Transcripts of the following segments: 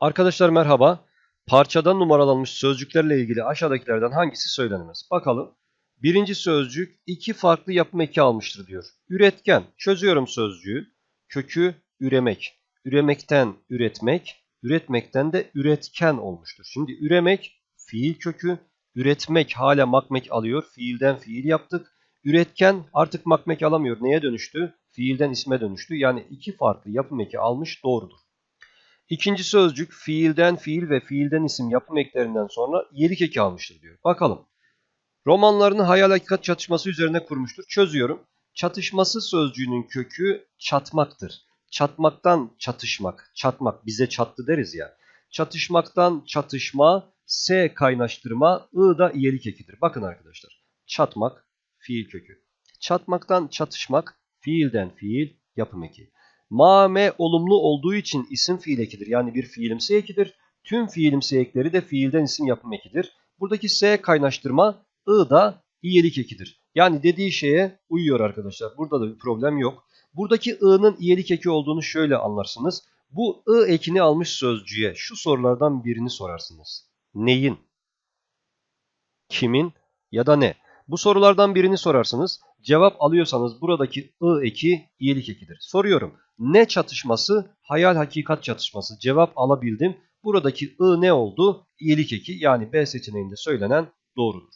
Arkadaşlar merhaba. Parçadan numaralanmış sözcüklerle ilgili aşağıdakilerden hangisi söylenemez? Bakalım. Birinci sözcük iki farklı yapım eki almıştır diyor. Üretken. Çözüyorum sözcüğü. Kökü üremek. Üremekten üretmek. Üretmekten de üretken olmuştur. Şimdi üremek fiil kökü. Üretmek hala makmek alıyor. Fiilden fiil yaptık. Üretken artık makmek alamıyor. Neye dönüştü? Fiilden isme dönüştü. Yani iki farklı yapım eki almış doğrudur. İkinci sözcük fiilden fiil ve fiilden isim yapım eklerinden sonra iyilik eki almıştır diyor. Bakalım. Romanlarını hayal hakikat çatışması üzerine kurmuştur. Çözüyorum. Çatışması sözcüğünün kökü çatmaktır. Çatmaktan çatışmak, çatmak bize çattı deriz ya. Çatışmaktan çatışma, S kaynaştırma, I da iyilik ekidir. Bakın arkadaşlar. Çatmak, fiil kökü. Çatmaktan çatışmak, fiilden fiil, yapım eki. Mame olumlu olduğu için isim fiil ekidir. Yani bir fiilimsi ekidir. Tüm fiilimsi ekleri de fiilden isim yapım ekidir. Buradaki S kaynaştırma I da iyilik ekidir. Yani dediği şeye uyuyor arkadaşlar. Burada da bir problem yok. Buradaki I'nın iyilik eki olduğunu şöyle anlarsınız. Bu I ekini almış sözcüğe şu sorulardan birini sorarsınız. Neyin? Kimin? Ya da ne? Bu sorulardan birini sorarsınız. Cevap alıyorsanız buradaki I eki iyilik ekidir. Soruyorum. Ne çatışması? Hayal hakikat çatışması. Cevap alabildim. Buradaki I ne oldu? İyilik eki yani B seçeneğinde söylenen doğrudur.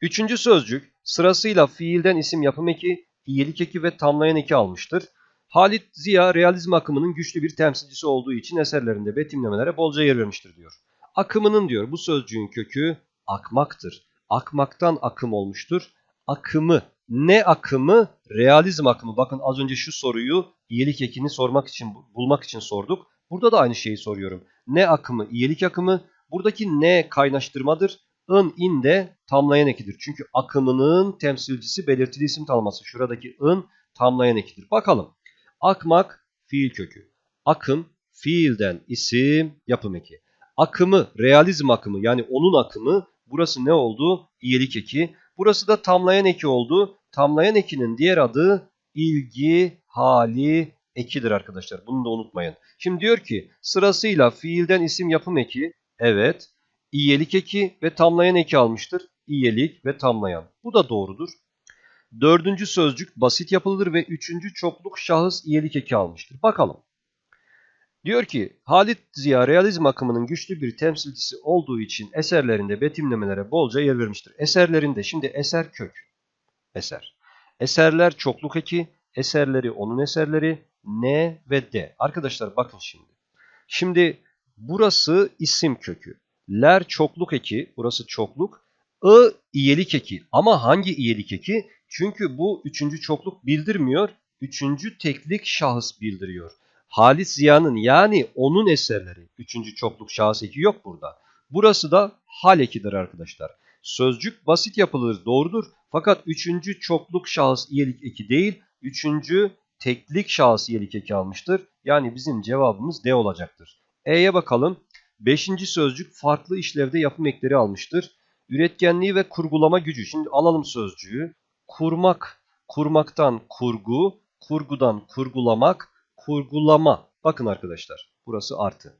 Üçüncü sözcük sırasıyla fiilden isim yapım eki, iyilik eki ve tamlayan eki almıştır. Halit Ziya realizm akımının güçlü bir temsilcisi olduğu için eserlerinde betimlemelere bolca yer vermiştir diyor. Akımının diyor bu sözcüğün kökü akmaktır. Akmaktan akım olmuştur. Akımı ne akımı? Realizm akımı. Bakın az önce şu soruyu iyilik ekini sormak için bulmak için sorduk. Burada da aynı şeyi soruyorum. Ne akımı? İyilik akımı. Buradaki ne kaynaştırmadır. In, in de tamlayan ekidir. Çünkü akımının temsilcisi belirtili isim tanıması. Şuradaki in tamlayan ekidir. Bakalım. Akmak fiil kökü. Akım fiilden isim yapım eki. Akımı realizm akımı yani onun akımı burası ne oldu? İyilik eki. Burası da tamlayan eki oldu. Tamlayan ekinin diğer adı ilgi hali ekidir arkadaşlar. Bunu da unutmayın. Şimdi diyor ki sırasıyla fiilden isim yapım eki evet iyilik eki ve tamlayan eki almıştır. İyilik ve tamlayan. Bu da doğrudur. Dördüncü sözcük basit yapılıdır ve üçüncü çokluk şahıs iyilik eki almıştır. Bakalım. Diyor ki Halit Ziya realizm akımının güçlü bir temsilcisi olduğu için eserlerinde betimlemelere bolca yer vermiştir. Eserlerinde şimdi eser kök. Eser. Eserler çokluk eki, eserleri onun eserleri ne ve de. Arkadaşlar bakın şimdi. Şimdi burası isim kökü. Ler çokluk eki, burası çokluk. I iyelik eki. Ama hangi iyelik eki? Çünkü bu üçüncü çokluk bildirmiyor. Üçüncü teklik şahıs bildiriyor. Halis Ziya'nın yani onun eserleri. Üçüncü çokluk şahıs eki yok burada. Burası da hal ekidir arkadaşlar. Sözcük basit yapılır doğrudur. Fakat üçüncü çokluk şahıs iyelik eki değil. Üçüncü teklik şahıs iyelik eki almıştır. Yani bizim cevabımız D olacaktır. E'ye bakalım. Beşinci sözcük farklı işlevde yapım ekleri almıştır. Üretkenliği ve kurgulama gücü. Şimdi alalım sözcüğü. Kurmak, kurmaktan kurgu, kurgudan kurgulamak, kurgulama. Bakın arkadaşlar burası artı.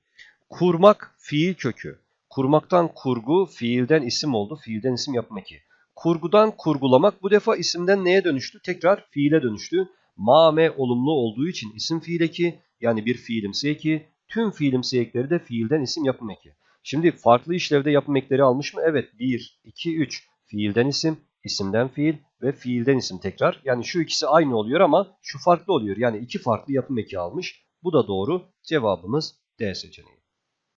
Kurmak fiil kökü. Kurmaktan kurgu fiilden isim oldu. Fiilden isim yapım eki. Kurgudan kurgulamak bu defa isimden neye dönüştü? Tekrar fiile dönüştü. Mame olumlu olduğu için isim fiil eki yani bir fiilimsi eki. Tüm fiilimsi ekleri de fiilden isim yapım eki. Şimdi farklı işlevde yapım ekleri almış mı? Evet 1, 2, 3 fiilden isim, isimden fiil ve fiilden isim tekrar. Yani şu ikisi aynı oluyor ama şu farklı oluyor. Yani iki farklı yapım eki almış. Bu da doğru. Cevabımız D seçeneği.